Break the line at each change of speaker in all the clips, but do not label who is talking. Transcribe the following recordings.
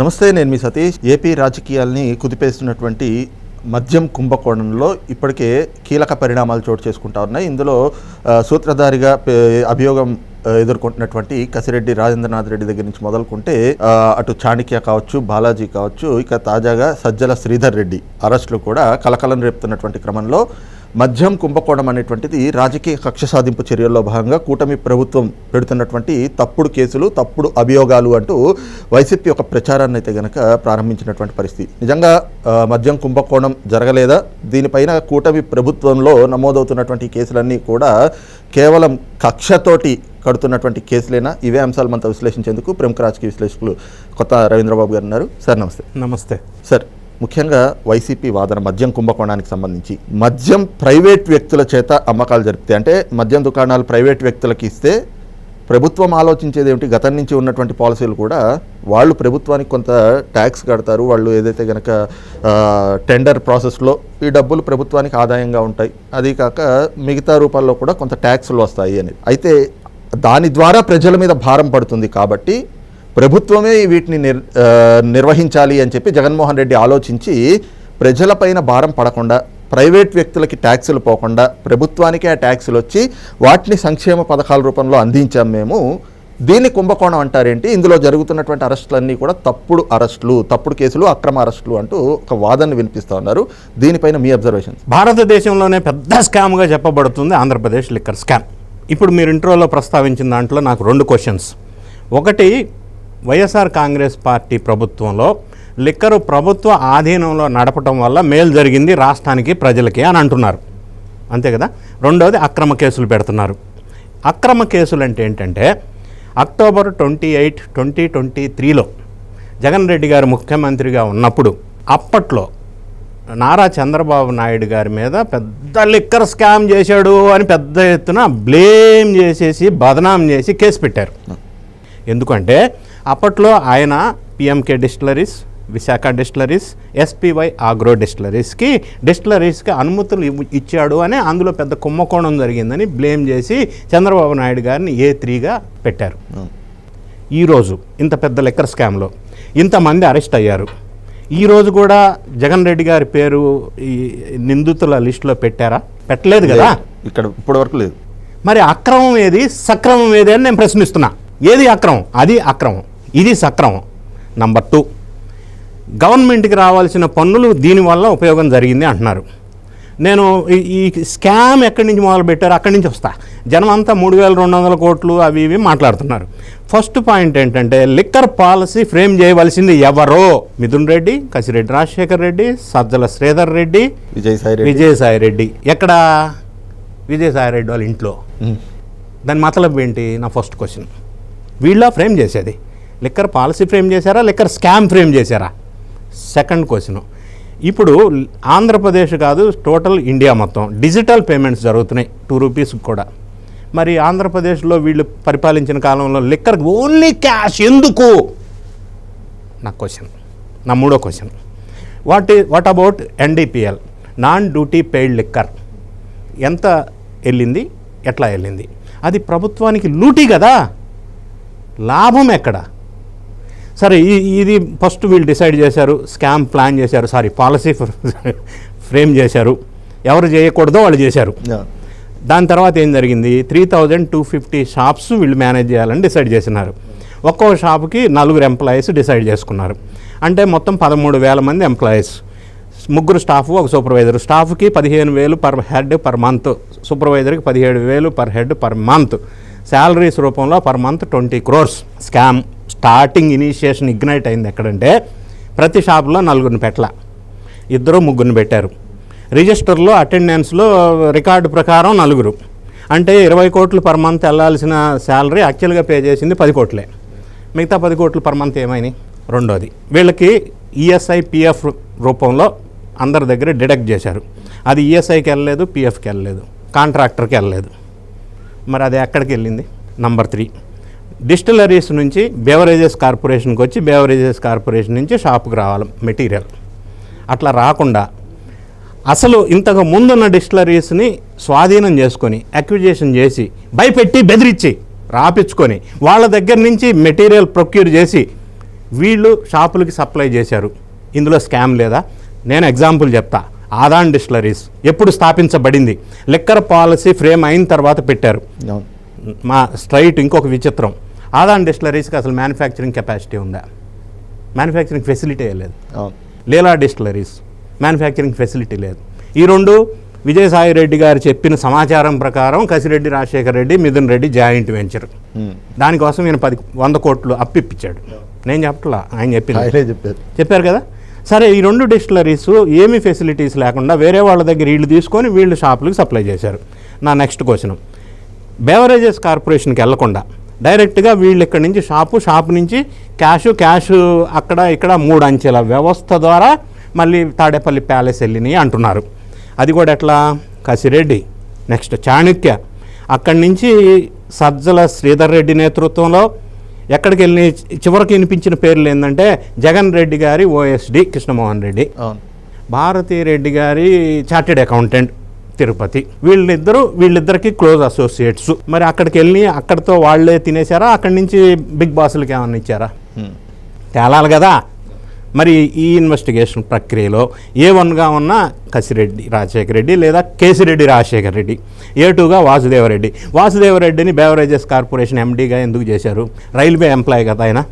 నమస్తే నేను మీ సతీష్. ఏపీ రాజకీయాల్ని కుదిపేస్తున్నటువంటి మద్యం కుంభకోణంలో ఇప్పటికే కీలక పరిణామాలు చోటు చేసుకుంటా ఉన్నాయి. ఇందులో సూత్రధారిగా అభియోగం ఎదుర్కొంటున్నటువంటి కసిరెడ్డి రాజేంద్రనాథ్ రెడ్డి దగ్గర నుంచి మొదలుకుంటే అటు చాణక్య కావచ్చు బాలాజీ కావచ్చు ఇక తాజాగా సజ్జల శ్రీధర్ రెడ్డి అరెస్టులు కూడా కలకలం రేపుతున్నటువంటి క్రమంలో మద్యం కుంభకోణం అనేటువంటిది రాజకీయ కక్ష సాధింపు చర్యల్లో భాగంగా కూటమి ప్రభుత్వం పెడుతున్నటువంటి తప్పుడు కేసులు తప్పుడు అభియోగాలు అంటూ వైసీపీ ఒక ప్రచారాన్ని అయితే గనక ప్రారంభించినటువంటి పరిస్థితి. నిజంగా మద్యం కుంభకోణం జరగలేదా? దీనిపైన కూటమి ప్రభుత్వంలో నమోదవుతున్నటువంటి కేసులన్నీ కూడా కేవలం కక్షతోటి కడుతున్నటువంటి కేసులేనా? ఇవే అంశాలు మనతో విశ్లేషించేందుకు ప్రముఖ రాజకీయ విశ్లేషకులు కొత్త రవీంద్రబాబు గారు ఉన్నారు. సార్ నమస్తే.
నమస్తే.
సార్ ముఖ్యంగా వైసీపీ వాదన మద్యం కుంభకోణానికి సంబంధించి. మద్యం ప్రైవేట్ వ్యక్తుల చేత అమ్మకాలు జరిపితే అంటే మద్యం దుకాణాలు ప్రైవేట్ వ్యక్తులకి ఇస్తే ప్రభుత్వం ఆలోచించేది ఏమిటి? గతం నుంచి ఉన్నటువంటి పాలసీలు కూడా వాళ్ళు ప్రభుత్వానికి కొంత ట్యాక్స్ కడతారు. వాళ్ళు ఏదైతే కనుక టెండర్ ప్రాసెస్లో ఈ డబ్బులు ప్రభుత్వానికి ఆదాయంగా ఉంటాయి. అది కాక మిగతా రూపాల్లో కూడా కొంత ట్యాక్స్లు వస్తాయి అనేది. అయితే దాని ద్వారా ప్రజల మీద భారం పడుతుంది కాబట్టి ప్రభుత్వమే వీటిని నిర్ నిర్వహించాలి అని చెప్పి జగన్మోహన్ రెడ్డి ఆలోచించి ప్రజలపైన భారం పడకుండా ప్రైవేట్ వ్యక్తులకి ట్యాక్సులు పోకుండా ప్రభుత్వానికే ఆ ట్యాక్సులు వచ్చి వాటిని సంక్షేమ పథకాల రూపంలో అందించాం మేము. దీన్ని కుంభకోణం అంటారేంటి? ఇందులో జరుగుతున్నటువంటి అరెస్టులన్నీ కూడా తప్పుడు అరెస్టులు తప్పుడు కేసులు అక్రమ అరెస్టులు అంటూ ఒక వాదనని వినిపిస్తూ ఉన్నారు. దీనిపైన మీ అబ్జర్వేషన్
భారతదేశంలోనే పెద్ద స్కామ్గా చెప్పబడుతుంది ఆంధ్రప్రదేశ్ లిక్కర్ స్కామ్. ఇప్పుడు మీరు ఇంట్రోలో ప్రస్తావించిన దాంట్లో నాకు రెండు క్వశ్చన్స్. ఒకటి వైఎస్ఆర్ కాంగ్రెస్ పార్టీ ప్రభుత్వంలో లిక్కరు ప్రభుత్వ ఆధీనంలో నడపటం వల్ల మేలు జరిగింది రాష్ట్రానికి ప్రజలకి అని అంటున్నారు. అంతే కదా? రెండవది అక్రమ కేసులు పెడుతున్నారు. అక్రమ కేసులు అంటే ఏంటంటే October twenty eight twenty twenty త్రీలో జగన్ రెడ్డి గారు ముఖ్యమంత్రిగా ఉన్నప్పుడు అప్పట్లో నారా చంద్రబాబు నాయుడు గారి మీద పెద్ద లిక్కర్ స్కామ్ చేశాడు అని పెద్ద ఎత్తున బ్లేమ్ చేసేసి బదనాం చేసి కేసు పెట్టారు. ఎందుకంటే అప్పట్లో ఆయన PMK distilleries Visakha distilleries SPY agro డిస్టిలరీస్కి డిస్టిలరీస్కి అనుమతులు ఇచ్చాడు అని అందులో పెద్ద కుంభకోణం జరిగిందని బ్లేమ్ చేసి చంద్రబాబు నాయుడు గారిని ఏ త్రీగా పెట్టారు. ఈరోజు ఇంత పెద్ద లెక్కర్ స్కామ్లో ఇంతమంది అరెస్ట్ అయ్యారు. ఈరోజు కూడా జగన్ రెడ్డి గారి పేరు ఈ నిందితుల లిస్టులో పెట్టారా? పెట్టలేదు కదా?
ఇక్కడ ఇప్పటి వరకు లేదు.
మరి అక్రమం ఏది? సక్రమం ఏది అని నేను ప్రశ్నిస్తున్నా. ఏది అక్రమం? అది అక్రమం. ఇది సక్రమం. నంబర్ టూ గవర్నమెంట్కి రావాల్సిన పన్నులు దీనివల్ల ఉపయోగం జరిగింది అంటున్నారు. నేను ఈ- స్కామ్ ఎక్కడి నుంచి మొదలు పెట్టారు? అక్కడి నుంచి వస్తా. జనం అంతా మూడు వేల రెండు వందల కోట్లు అవి ఇవి మాట్లాడుతున్నారు. ఫస్ట్ పాయింట్ ఏంటంటే లిక్కర్ పాలసీ ఫ్రేమ్ చేయవలసింది ఎవరో? మిథున్ రెడ్డి కసిరెడ్డి రాజశేఖర్ రెడ్డి సజ్జల శ్రీధర్ రెడ్డి
విజయసాయి రెడ్డి.
విజయసాయి రెడ్డి. ఎక్కడ? విజయసాయి రెడ్డి వాళ్ళ ఇంట్లో. దాని మతలబ్ ఏంటి? నా ఫస్ట్ క్వశ్చన్ వీళ్ళ ఫ్రేమ్ చేసేది. లిక్కర్ పాలసీ ఫ్రేమ్ చేశారా? లిక్కర్ స్కామ్ ఫ్రేమ్ చేశారా? Second question. ఇప్పుడు ఆంధ్రప్రదేశ్ కాదు టోటల్ ఇండియా మొత్తం డిజిటల్ పేమెంట్స్ జరుగుతున్నాయి టూ రూపీస్ కూడా. మరి ఆంధ్రప్రదేశ్లో వీళ్ళు పరిపాలించిన కాలంలో లిక్కర్ ఓన్లీ క్యాష్ ఎందుకు? నా క్వశ్చన్. నా మూడో క్వశ్చన్. వాట్ ఈ what about NDPL non duty paid liquor. ఎంత వెళ్ళింది ఎట్లా వెళ్ళింది అది ప్రభుత్వానికి లూటీ కదా? లాభం ఎక్కడ? సరే ఈ ఇది ఫస్ట్ వీళ్ళు డిసైడ్ చేశారు స్కామ్ ప్లాన్ చేశారు సారీ పాలసీ ఫ్రేమ్ చేశారు. ఎవరు చేయకూడదో వాళ్ళు చేశారు. దాని తర్వాత ఏం జరిగింది? Three thousand two fifty shops వీళ్ళు మేనేజ్ చేయాలని డిసైడ్ చేసినారు. ఒక్కో షాప్కి నలుగురు ఎంప్లాయీస్ డిసైడ్ చేసుకున్నారు. అంటే మొత్తం పదమూడు వేల మంది ఎంప్లాయీస్ ముగ్గురు స్టాఫ్ ఒక సూపర్వైజర్ స్టాఫ్కి పదిహేను వేలు పర్ హెడ్ పర్ మంత్ సూపర్వైజర్కి పదిహేడు వేలు per head per month salaries రూపంలో per month twenty crores scam starting initiation ignite అయింది ఎక్కడంటే ప్రతి షాప్లో నలుగురిని పెట్టల. ఇద్దరు ముగ్గురిని పెట్టారు. రిజిస్టర్లో అటెండెన్స్లో రికార్డు ప్రకారం నలుగురు. అంటే ఇరవై కోట్లు పర్ మంత్ వెళ్ళాల్సిన శాలరీ యాక్చువల్గా పే చేసింది పది కోట్లే. మిగతా పది కోట్లు పర్ మంత్ ఏమైనాయి రెండోది. వీళ్ళకి ఈఎస్ఐ పిఎఫ్ రూపంలో అందరి దగ్గర డిడక్ట్ చేశారు. అది ఈఎస్ఐకి వెళ్ళలేదు పిఎఫ్కి వెళ్ళలేదు కాంట్రాక్టర్కి వెళ్ళలేదు. మరి అది ఎక్కడికి వెళ్ళింది? Number three. డిస్టిలరీస్ నుంచి బేవరేజెస్ కార్పొరేషన్కి వచ్చి బేవరేజెస్ కార్పొరేషన్ నుంచి షాప్కి రావాలి మెటీరియల్. అట్లా రాకుండా అసలు ఇంతకు ముందున్న డిస్టిలరీస్ని స్వాధీనం చేసుకొని అక్విజేషన్ చేసి భయపెట్టి బెదిరించి రాపించుకొని వాళ్ళ దగ్గర నుంచి మెటీరియల్ ప్రొక్యూర్ చేసి వీళ్ళు షాపులకి సప్లై చేశారు. ఇందులో స్కామ్ లేదా? నేను ఎగ్జాంపుల్ చెప్తా. ఆదాన్ డిస్టిలరీస్ ఎప్పుడు స్థాపించబడింది? లిక్కర్ పాలసీ ఫ్రేమ్ అయిన తర్వాత పెట్టారు. మా స్ట్రైట్ ఇంకొక విచిత్రం. ఆదాన్ డిస్టిలరీస్కి అసలు మ్యానుఫ్యాక్చరింగ్ కెపాసిటీ ఉందా? మ్యానుఫ్యాక్చరింగ్ ఫెసిలిటీ లేదు. లీలా డిస్టిలరీస్ మ్యానుఫ్యాక్చరింగ్ ఫెసిలిటీ లేదు. ఈ రెండు విజయసాయి రెడ్డి గారు చెప్పిన సమాచారం ప్రకారం కసిరెడ్డి రాజశేఖర రెడ్డి మిథున్ రెడ్డి జాయింట్ వెంచర్. దానికోసం ఈయన పది వంద కోట్లు అప్పిప్పించాడు నేను చెప్పట్లా? ఆయన చెప్పింది.
ఆయనే చెప్పారు.
చెప్పారు కదా? సరే ఈ రెండు డిస్టిలరీస్ ఏమీ ఫెసిలిటీస్ లేకుండా వేరే వాళ్ళ దగ్గర వీళ్ళు తీసుకొని వీళ్ళు షాపులకు సప్లై చేశారు. నా నెక్స్ట్ క్వశ్చన్. బెవరేజెస్ కార్పొరేషన్కి వెళ్ళకుండా డైరెక్ట్గా వీళ్ళు ఇక్కడి నుంచి షాపు షాపు నుంచి క్యాష్ క్యాష్ అక్కడ ఇక్కడ మూడు అంచెల వ్యవస్థ ద్వారా మళ్ళీ తాడేపల్లి ప్యాలెస్ వెళ్ళినాయి అంటున్నారు. అది కూడా ఎట్లా? కసిరెడ్డి నెక్స్ట్ చాణక్య. అక్కడి నుంచి సజ్జల శ్రీధర్ రెడ్డి నేతృత్వంలో ఎక్కడికి వెళ్ళి చివరికి వినిపించిన పేర్లు ఏంటంటే జగన్ రెడ్డి గారి ఓఎస్డి కృష్ణమోహన్ రెడ్డి. భారతీ రెడ్డి గారి చార్టెడ్ అకౌంటెంట్. తిరుపతి. వీళ్ళిద్దరూ వీళ్ళిద్దరికి క్లోజ్ అసోసియేట్స్. మరి అక్కడికి వెళ్ళి అక్కడితో వాళ్ళే తినేశారా? అక్కడి నుంచి బిగ్ బాస్లకి ఏమన్నా ఇచ్చారా. తేలాలి కదా. మరి ఈ ఇన్వెస్టిగేషన్ ప్రక్రియలో ఏ వన్గా ఉన్న కసిరెడ్డి రాజశేఖర రెడ్డి లేదా కేసిరెడ్డి రాజశేఖర రెడ్డి ఏ టూగా వాసుదేవరెడ్డి. వాసుదేవరెడ్డిని బెవరేజెస్ కార్పొరేషన్ ఎండీగా ఎందుకు చేశారు? రైల్వే ఎంప్లాయీ కదా ఆయన.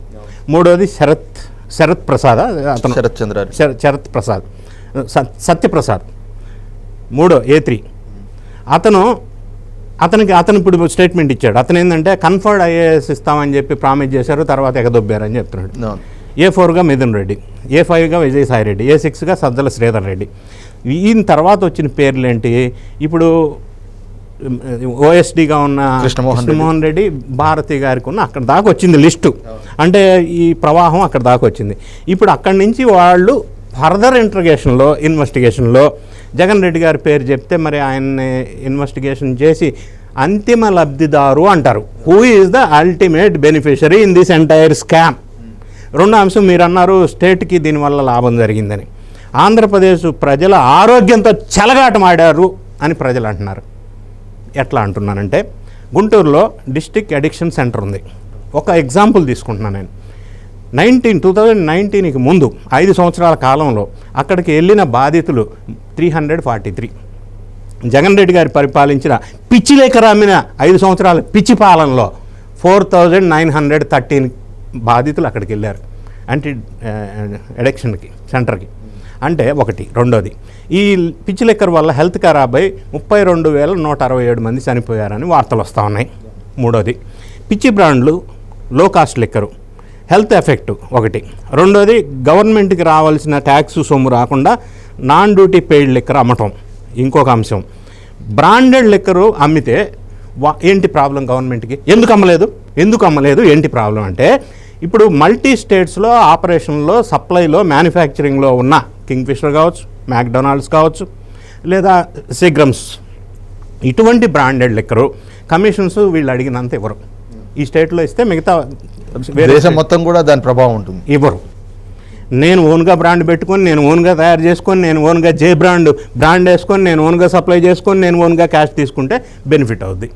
మూడోది శరత్ శరత్ ప్రసాద్ అతను
శరత్
శర- శరత్ ప్రసాద్ సత్యప్రసాద్. మూడో ఏ త్రీ. అతను అతనికి అతను ఇప్పుడు స్టేట్మెంట్ ఇచ్చాడు. అతను ఏంటంటే కన్ఫర్డ్ ఐఏఎస్ ఇస్తామని చెప్పి ప్రామిస్ చేశారు తర్వాత ఎగదొబ్బారని చెప్తున్నాడు. ఏ ఫోర్గా మిథున్ రెడ్డి ఏ ఫైవ్గా విజయసాయి రెడ్డి ఏ సిక్స్గా సజ్జల శ్రీధర్ రెడ్డి. ఈయన తర్వాత వచ్చిన పేర్లు ఏంటి ఇప్పుడు ఓఎస్డిగా ఉన్న.
కృష్ణమోహన్ రెడ్డి.
భారతి గారికి ఉన్న అక్కడ దాకా వచ్చింది లిస్టు. అంటే ఈ ప్రవాహం అక్కడ దాకా వచ్చింది. ఇప్పుడు అక్కడి నుంచి వాళ్ళు ఫర్దర్ ఇంట్రగేషన్లో ఇన్వెస్టిగేషన్లో జగన్ రెడ్డి గారి పేరు చెప్తే మరి ఆయన్ని ఇన్వెస్టిగేషన్ చేసి అంతిమ లబ్ధిదారు అంటారు. Who is the ultimate beneficiary in this entire scam రెండో అంశం మీరు అన్నారు స్టేట్కి దీనివల్ల లాభం జరిగిందని. ఆంధ్రప్రదేశ్ ప్రజల ఆరోగ్యంతో చెలగాటమాడారు అని ప్రజలు అంటున్నారు. ఎట్లా అంటున్నానంటే గుంటూరులో డిస్టిక్ అడిక్షన్ సెంటర్ ఉంది. ఒక ఎగ్జాంపుల్ తీసుకుంటున్నాను నేను. నైన్టీన్ టూ థౌజండ్ నైన్టీన్కి ముందు ఐదు సంవత్సరాల కాలంలో అక్కడికి వెళ్ళిన బాధితులు three hundred forty three. Jagan Reddy గారి పరిపాలించిన పిచ్చి లేఖ అమ్మిన ఐదు సంవత్సరాల పిచ్చి పాలనలో four thousand nine hundred thirteen బాధితులు అక్కడికి వెళ్ళారు. అంటే ఎడక్షన్కి సెంటర్కి. అంటే ఒకటి రెండోది. ఈ పిచ్చి లెక్కర్ వల్ల హెల్త్ ఖరాబ్ అయి ముప్పై రెండు వేల నూట అరవై ఏడు మంది చనిపోయారని వార్తలు వస్తూ ఉన్నాయి. మూడోది పిచ్చి బ్రాండ్లు లో కాస్ట్ లెక్కరు హెల్త్ ఎఫెక్ట్ ఒకటి. రెండోది గవర్నమెంట్కి రావాల్సిన ట్యాక్స్ సొమ్ము రాకుండా నాన్ డ్యూటీ పెయిడ్ లిక్కర్ అమ్మటం. ఇంకొక అంశం. బ్రాండెడ్ లిక్కరు అమ్మితే వా ఏంటి ప్రాబ్లం గవర్నమెంట్కి? ఎందుకు అమ్మలేదు? ఎందుకు అమ్మలేదు? ఏంటి ప్రాబ్లం అంటే ఇప్పుడు మల్టీ స్టేట్స్లో ఆపరేషన్లో సప్లైలో మ్యానుఫ్యాక్చరింగ్లో ఉన్న కింగ్ఫిషర్ కావచ్చు మ్యాక్డొనాల్డ్స్ కావచ్చు లేదా సిగ్రమ్స్ ఇటువంటి బ్రాండెడ్ లెక్కరు కమిషన్స్ వీళ్ళు అడిగినంత ఇవ్వరు. ఈ స్టేట్లో ఇస్తే మిగతా
దేశం మొత్తం కూడా దాని ప్రభావం ఉంటుంది.
ఇవ్వరు. నేను ఓన్గా బ్రాండ్ పెట్టుకొని నేను ఓన్గా తయారు చేసుకొని నేను ఓన్గా జే బ్రాండ్ బ్రాండ్ వేసుకొని నేను ఓన్గా సప్లై చేసుకొని నేను ఓన్గా క్యాష్ తీసుకుంటే బెనిఫిట్ అవుద్ది.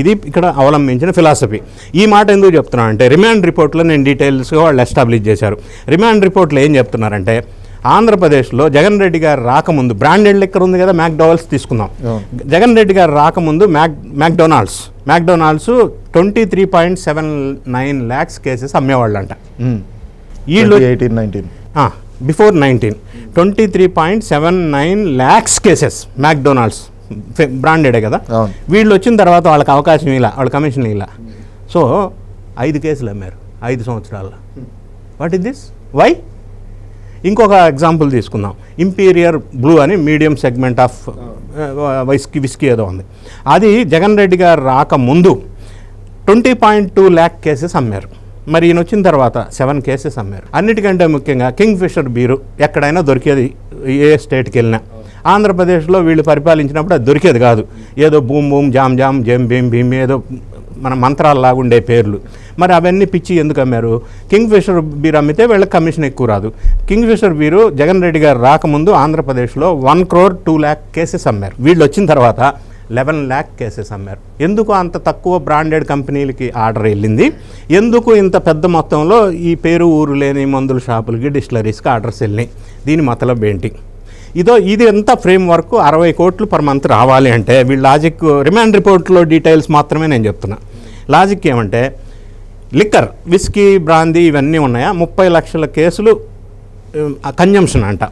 ఇది ఇక్కడ అవలంబించిన ఫిలాసఫీ ఈ మాట ఎందుకు చెప్తున్నా అంటే రిమాండ్ రిపోర్ట్లో నేను డీటెయిల్స్గా వాళ్ళు ఎస్టాబ్లిష్ చేశారు. రిమాండ్ రిపోర్ట్లో ఏం చెప్తున్నారంటే ఆంధ్రప్రదేశ్లో జగన్ రెడ్డి గారు రాకముందు బ్రాండెడ్ లెక్కర్ ఉంది కదా మ్యాక్డోవల్స్ తీసుకుందాం. జగన్ రెడ్డి గారు రాకముందు Mac McDonald's McDonald's twenty three point seven nine lakhs cases అమ్మేవాళ్ళంట వీళ్ళు
eighteen nineteen
before nineteen twenty three point seven nine lakhs cases McDonald's బ్రాండెడే కదా. వీళ్ళు వచ్చిన తర్వాత వాళ్ళకి అవకాశం ఇలా వాళ్ళ కమిషన్ ఇలా. సో ఐదు కేసులు అమ్మారు ఐదు సంవత్సరాల్లో. వాట్ ఇస్ దిస్ వై ఇంకొక ఎగ్జాంపుల్ తీసుకుందాం. ఇంపీరియర్ బ్లూ అని medium segment of whisky whisky ఏదో ఉంది. అది జగన్ రెడ్డి గారు రాకముందు twenty point two lakh cases అమ్మారు. మరి ఈయన వచ్చిన తర్వాత సెవెన్ కేసెస్ అమ్మారు. అన్నిటికంటే ముఖ్యంగా కింగ్ ఫిషర్ బీరు ఎక్కడైనా దొరికేది ఏ స్టేట్కి వెళ్ళినా ఆంధ్రప్రదేశ్లో వీళ్ళు పరిపాలించినప్పుడు అది దొరికేది కాదు. ఏదో బూమ్ బూమ్ జామ్ జామ్ జేమ్ భీమ్ భీమ్ ఏదో మన మంత్రాలలాగా ఉండే పేర్లు. మరి అవన్నీ పిచ్చి ఎందుకు అమ్మారు? కింగ్ ఫిషర్ బీర్ అమ్మితే వీళ్ళకి కమిషన్ ఎక్కువ రాదు. Kingfisher beer Jagan Reddy గారు రాకముందు ఆంధ్రప్రదేశ్లో one crore two lakh cases అమ్మారు. వీళ్ళు వచ్చిన తర్వాత లెవెన్ ల్యాక్ కేసెస్ అమ్మారు. ఎందుకు అంత తక్కువ బ్రాండెడ్ కంపెనీలకి ఆర్డర్ వెళ్ళింది? ఎందుకు ఇంత పెద్ద మొత్తంలో ఈ పేరు ఊరు లేని మందుల షాపులకి డిస్టిలరీస్కి ఆర్డర్స్ వెళ్ళినాయి? దీని మతలబ్ ఏంటి? ఇదో ఇది ఎంత ఫ్రేమ్ వర్క్ అరవై కోట్లు పర్ మంత్ రావాలి అంటే వీళ్ళ లాజిక్ రిమాండ్ రిపోర్ట్లో డీటెయిల్స్ మాత్రమే నేను చెప్తున్నాను లాజిక్ ఏమంటే లిక్కర్ విస్కీ బ్రాందీ ఇవన్నీ ఉన్నాయా? ముప్పై లక్షల కేసులు కన్జంప్షన్ అంట.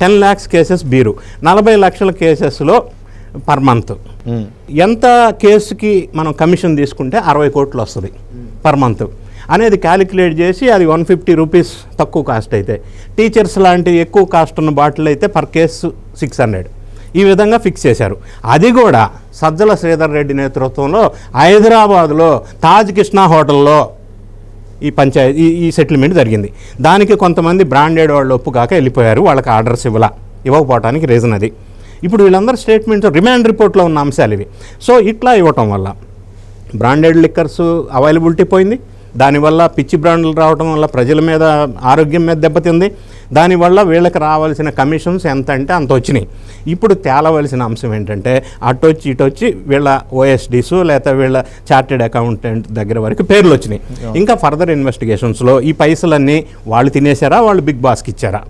Ten lakhs cases beer. నలభై లక్షల కేసెస్లో పర్ మంత్. ఎంత కేసుకి మనం కమిషన్ తీసుకుంటే అరవై కోట్లు వస్తుంది పర్ మంత్. అనేది క్యాలిక్యులేట్ చేసి అది వన్ ఫిఫ్టీ రూపీస్ తక్కువ కాస్ట్ అయితే. టీచర్స్ లాంటి ఎక్కువ కాస్ట్ ఉన్న బాటిల్ అయితే పర్ కేసు సిక్స్ హండ్రెడ్. ఈ విధంగా ఫిక్స్ చేశారు. అది కూడా సజ్జల శ్రీధర్ రెడ్డి నేతృత్వంలో హైదరాబాద్లో తాజ్ కృష్ణా హోటల్లో ఈ పంచాయతీ ఈ ఈ సెటిల్మెంట్ జరిగింది. దానికి కొంతమంది బ్రాండెడ్ వాళ్ళు ఒప్పుకాక వెళ్ళిపోయారు. వాళ్ళకి ఆర్డర్స్ ఇవ్వాల ఇవ్వకపోవడానికి రీజన్ అది. ఇప్పుడు వీళ్ళందరూ స్టేట్మెంట్స్ రిమాండ్ రిపోర్ట్లో ఉన్న అంశాలు ఇవి. సో ఇట్లా ఇవ్వటం వల్ల బ్రాండెడ్ లిక్కర్స్ అవైలబిలిటీ పోయింది. దానివల్ల పిచ్చి బ్రాండ్లు రావడం వల్ల ప్రజల మీద ఆరోగ్యం మీద దెబ్బతింది. దానివల్ల వీళ్ళకి రావాల్సిన కమిషన్స్ ఎంత అంటే అంత వచ్చినాయి ఇప్పుడు తేలవలసిన అంశం ఏంటంటే అటు వచ్చి ఇటు వచ్చి వీళ్ళ ఓఎస్డీస్ లేకపోతే వీళ్ళ చార్టెడ్ అకౌంటెంట్ దగ్గర వరకు పేర్లు వచ్చినాయి ఇంకా ఫర్దర్ ఇన్వెస్టిగేషన్స్లో ఈ పైసలన్నీ వాళ్ళు తినేశారా వాళ్ళు బిగ్ బాస్కి ఇచ్చారా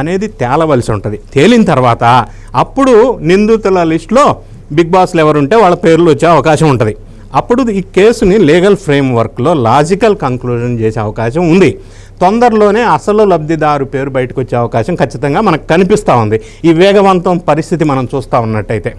అనేది తేలవలసి ఉంటుంది. తేలిన తర్వాత అప్పుడు నిందితుల లిస్టులో బిగ్ బాస్లు ఎవరుంటే వాళ్ళ పేర్లు వచ్చే అవకాశం ఉంటుంది. అప్పుడు ఈ కేసుని లీగల్ ఫ్రేమ్వర్క్లో లాజికల్ కంక్లూజన్ చేసే అవకాశం ఉంది. తొందరలోనే అసలు లబ్ధిదారు పేరు బయటకు వచ్చే అవకాశం ఖచ్చితంగా మనకు కనిపిస్తూ ఉంది. ఈ వేగవంతం పరిస్థితి మనం చూస్తూ ఉన్నట్టయితే.